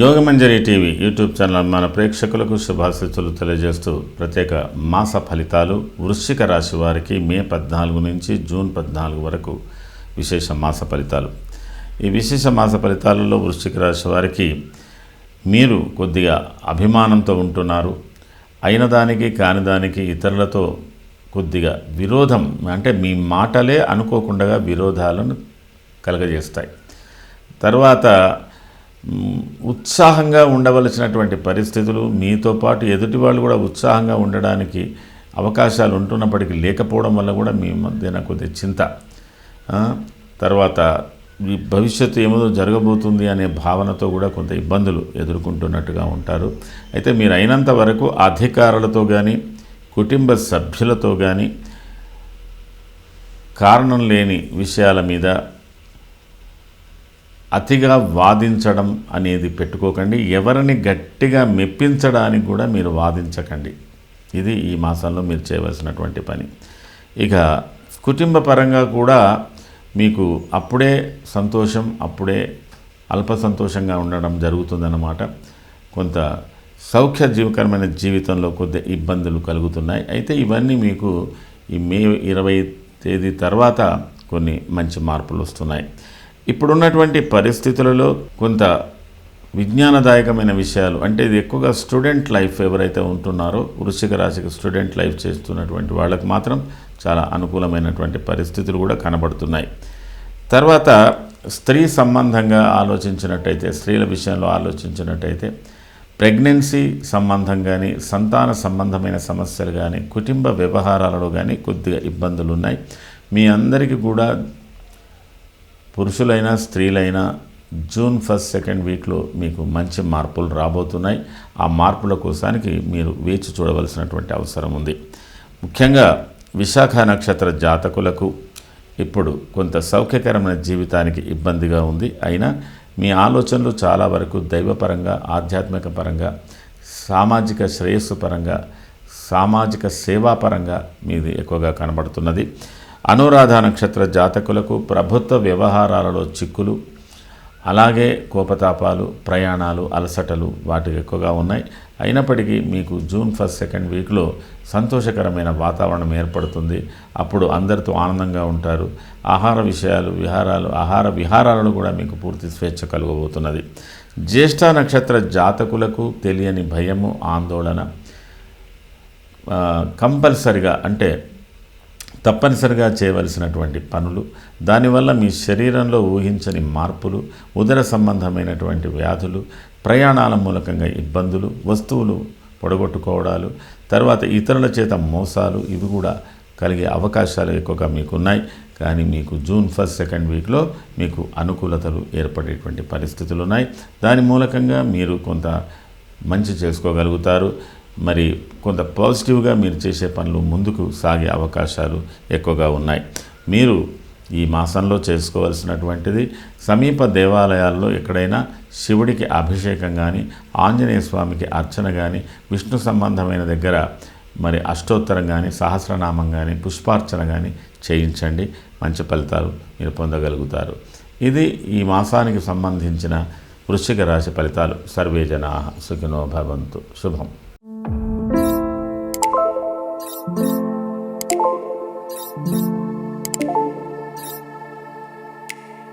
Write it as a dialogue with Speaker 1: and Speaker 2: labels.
Speaker 1: Yogamanjari TV YouTube channel మన ప్రేక్షకులకు శుభాశిస్సులు తెలియజేస్తూ ప్రత్యేక మాస ఫలితాలు. వృశ్చిక రాశి వారికి మే పద్నాలుగు నుంచి జూన్ పద్నాలుగు వరకు విశేష మాస ఫలితాలు. ఈ విశేష మాస ఫలితాలలో వృశ్చిక రాశి వారికి మీరు కొద్దిగా అభిమానంతో ఉంటున్నారు. అయిన దానికి కాని దానికి ఇతరులతో కొద్దిగా విరోధం అంటే మీ మాటలే అనుకోకుండా విరోధాలను కలగజేస్తాయి. తర్వాత ఉత్సాహంగా ఉండవలసినటువంటి పరిస్థితులు మీతో పాటు ఎదుటి వాళ్ళు కూడా ఉత్సాహంగా ఉండడానికి అవకాశాలు ఉంటున్నప్పటికీ లేకపోవడం వల్ల కూడా మీ మధ్యన కొద్దిగా చింత. తర్వాత ఈ భవిష్యత్తు ఏమో జరగబోతుంది అనే భావనతో కూడా కొంత ఇబ్బందులు ఎదుర్కొంటున్నట్టుగా ఉంటారు. అయితే మీరు అయినంత వరకు అధికారులతో కానీ కుటుంబ సభ్యులతో కానీ కారణం లేని విషయాల మీద అతిగా వాదించడం అనేది పెట్టుకోకండి. ఎవరిని గట్టిగా మెప్పించడానికి కూడా మీరు వాదించకండి. ఇది ఈ మాసంలో మీరు చేయవలసినటువంటి పని. ఇక కుటుంబ పరంగా కూడా మీకు అప్పుడే సంతోషం అప్పుడే అల్ప సంతోషంగా ఉండడం జరుగుతుందన్నమాట. కొంత సౌఖ్య జీవకరమైన జీవితంలో కొద్ది ఇబ్బందులు కలుగుతున్నాయి. అయితే ఇవన్నీ మీకు ఈ మే ఇరవై తేదీ తర్వాత కొన్ని మంచి మార్పులు వస్తున్నాయి. ఇప్పుడున్నటువంటి పరిస్థితులలో కొంత విజ్ఞానదాయకమైన విషయాలు అంటే ఇది ఎక్కువగా స్టూడెంట్ లైఫ్ ఎవరైతే ఉంటున్నారో వృశ్చిక రాశికి స్టూడెంట్ లైఫ్ చేస్తున్నటువంటి వాళ్ళకు మాత్రం చాలా అనుకూలమైనటువంటి పరిస్థితులు కూడా కనబడుతున్నాయి. తర్వాత స్త్రీ సంబంధంగా ఆలోచించినట్టయితే స్త్రీల విషయంలో ఆలోచించినట్టయితే ప్రెగ్నెన్సీ సంబంధం కానీ సంతాన సంబంధమైన సమస్యలు కానీ కుటుంబ వ్యవహారాలలో కానీ కొద్దిగా ఇబ్బందులు ఉన్నాయి మీ అందరికీ కూడా పురుషులైనా స్త్రీలైనా జూన్ ఫస్ట్ సెకండ్ వీక్లో మీకు మంచి మార్పులు రాబోతున్నాయి. ఆ మార్పుల కోసానికి మీరు వేచి చూడవలసినటువంటి అవసరం ఉంది. ముఖ్యంగా విశాఖ నక్షత్ర జాతకులకు ఇప్పుడు కొంత సౌఖ్యకరమైన జీవితానికి ఇబ్బందిగా ఉంది. అయినా మీ ఆలోచనలు చాలా వరకు దైవపరంగా ఆధ్యాత్మిక పరంగా సామాజిక శ్రేయస్సు పరంగా సామాజిక సేవాపరంగా మీది ఎక్కువగా కనబడుతున్నది. అనురాధ నక్షత్ర జాతకులకు ప్రభుత్వ వ్యవహారాలలో చిక్కులు అలాగే కోపతాపాలు ప్రయాణాలు అలసటలు వాటి ఎక్కువగా ఉన్నాయి. అయినప్పటికీ మీకు జూన్ ఫస్ట్ సెకండ్ వీక్లో సంతోషకరమైన వాతావరణం ఏర్పడుతుంది. అప్పుడు అందరితో ఆనందంగా ఉంటారు. ఆహార విషయాలు విహారాలు ఆహార విహారాలను కూడా మీకు పూర్తి స్వేచ్ఛ కలుగబోతున్నది. జ్యేష్ఠ నక్షత్ర జాతకులకు తెలియని భయము ఆందోళన కంపల్సరిగా అంటే తప్పనిసరిగా చేయవలసినటువంటి పనులు దానివల్ల మీ శరీరంలో ఊహించని మార్పులు ఉదర సంబంధమైనటువంటి వ్యాధులు ప్రయాణాల మూలకంగా ఇబ్బందులు వస్తువులు పొడగొట్టుకోవడాలు తర్వాత ఇతరుల చేత మోసాలు ఇవి కూడా కలిగే అవకాశాలు ఎక్కువగా మీకున్నాయి. కానీ మీకు జూన్ ఫస్ట్ సెకండ్ వీక్లో మీకు అనుకూలతలు ఏర్పడేటువంటి పరిస్థితులు ఉన్నాయి దాని మూలకంగా మీరు కొంత మంచి చేసుకోగలుగుతారు. మరి కొంత పాజిటివ్గా మీరు చేసే పనులు ముందుకు సాగే అవకాశాలు ఎక్కువగా ఉన్నాయి. మీరు ఈ మాసంలో చేసుకోవాల్సినటువంటిది సమీప దేవాలయాల్లో ఎక్కడైనా శివుడికి అభిషేకం కానీ ఆంజనేయ స్వామికి అర్చన కానీ విష్ణు సంబంధమైన దగ్గర మరి అష్టోత్తరం కానీ సహస్రనామం కానీ పుష్పార్చన కానీ చేయించండి. మంచి ఫలితాలు మీరు పొందగలుగుతారు. ఇది ఈ మాసానికి సంబంధించిన వృశ్చిక రాశి ఫలితాలు. సర్వే జనా సుఖినో భవంతు. శుభం.